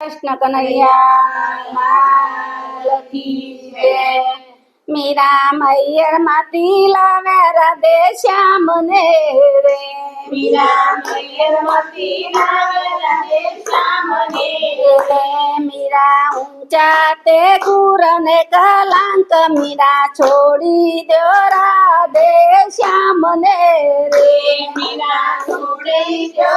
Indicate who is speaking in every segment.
Speaker 1: કૃષ્ણ કનૈયા. મીરા મૈયર માતી લાવે રાધે શ્યામ ને રે
Speaker 2: મીરા મૈયર મતી લાવે રાધે શ્યામને.
Speaker 1: રે મીરા ઊંચા તે ગુર ને કલાંક મીરા છોડી દો રાધે શ્યામ ને રે
Speaker 2: મીરા છોડી દો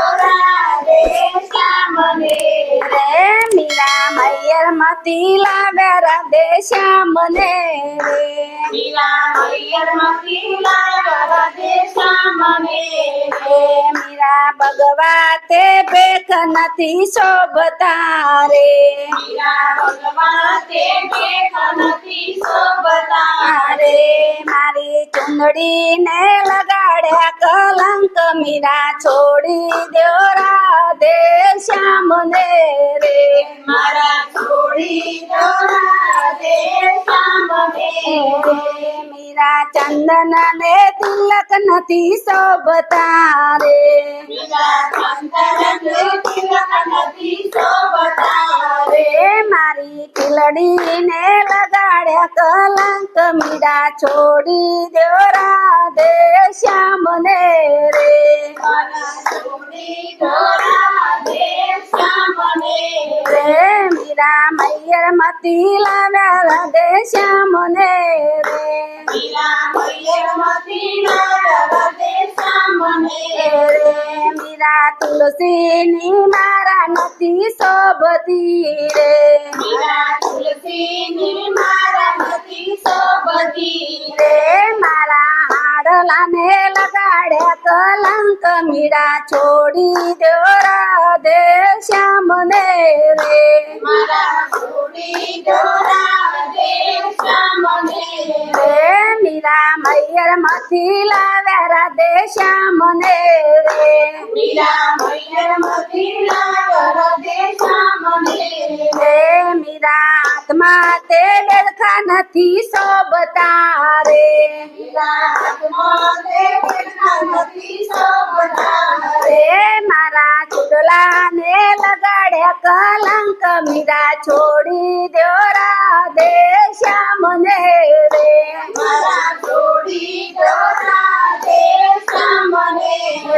Speaker 1: મીરા ભગવા તે ભેખ નથી શોભતા રે
Speaker 2: મીરા ભગવાન તે ભેખ નથી શોભતા.
Speaker 1: રે મારી ચુંદડી ને લગાડ્યા કલંક મીરા છોડી દો રાધે શ્યામ ને રે
Speaker 2: મારા છોડી દો રાધે શ્યામને.
Speaker 1: રે મીરા ચંદન ને તિલક નથી શોભતા રે
Speaker 2: મીરા ચંદન ને તિલક નથી શોભતા.
Speaker 1: રે મારી કિલડી ને લગાડ્યા કલંક મીરા છોડી દો રાધે মনে রে রে মীরা মাইয়ের মাতি লাগারা দেশ
Speaker 2: মনে রে মীরা তুলসী নি
Speaker 1: মারা নতি সব তীরে લગાડ્યા કલંક મીરા છોડી દો રાધે શ્યામ ને રે
Speaker 2: મારા છોડી દો રાધે શ્યામને.
Speaker 1: રે મીરા મૈયર માંથી લાવ્યા રાધે શ્યામ ને રે
Speaker 2: મીરા મૈયર મતી લાવે રાધે શ્યામને.
Speaker 1: રે મીરા આત્મા તે ડરખા નથી શોભતા રે
Speaker 2: મીરા
Speaker 1: કલંક મીરા છોડી દો રાધે શ્યામ ને રે
Speaker 2: મારા છોડી દો રાધે શ્યામને.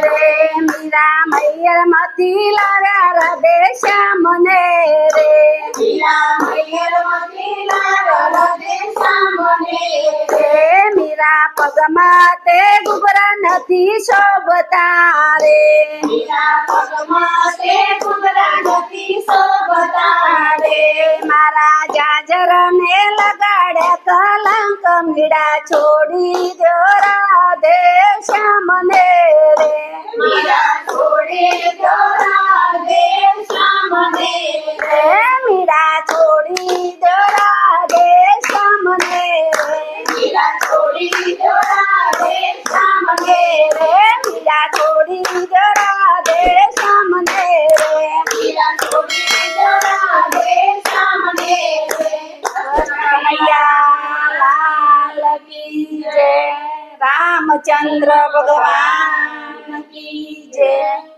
Speaker 1: રે મીરા મૈયર મતી લાવ્યા રાધે શ્યામ ને રે
Speaker 2: મીરા મૈયર મતી લાવે રાધે શ્યામને.
Speaker 1: રે મીરા પગમાં તે ગુબરા નથી શોભતા રે
Speaker 2: મીરા પગમાં તે ઘૂંઘરા
Speaker 1: મીડા છોડી દો રાધે શ્યામ ને રે
Speaker 2: મીરા છોડી દો રાધે શ્યામને.
Speaker 1: રે મીરા છોડી દો રાધે શ્યામ ને રે
Speaker 2: મીરા છોડી દો રાધે શ્યામને.
Speaker 1: રે મીરા છોડી દો રાધે શ્યામ ને રે
Speaker 2: મીરા છોડી દો રાધે શ્યામને.
Speaker 1: કનૈયા લાલ કી જય રામચંદ્ર ભગવાન કી જય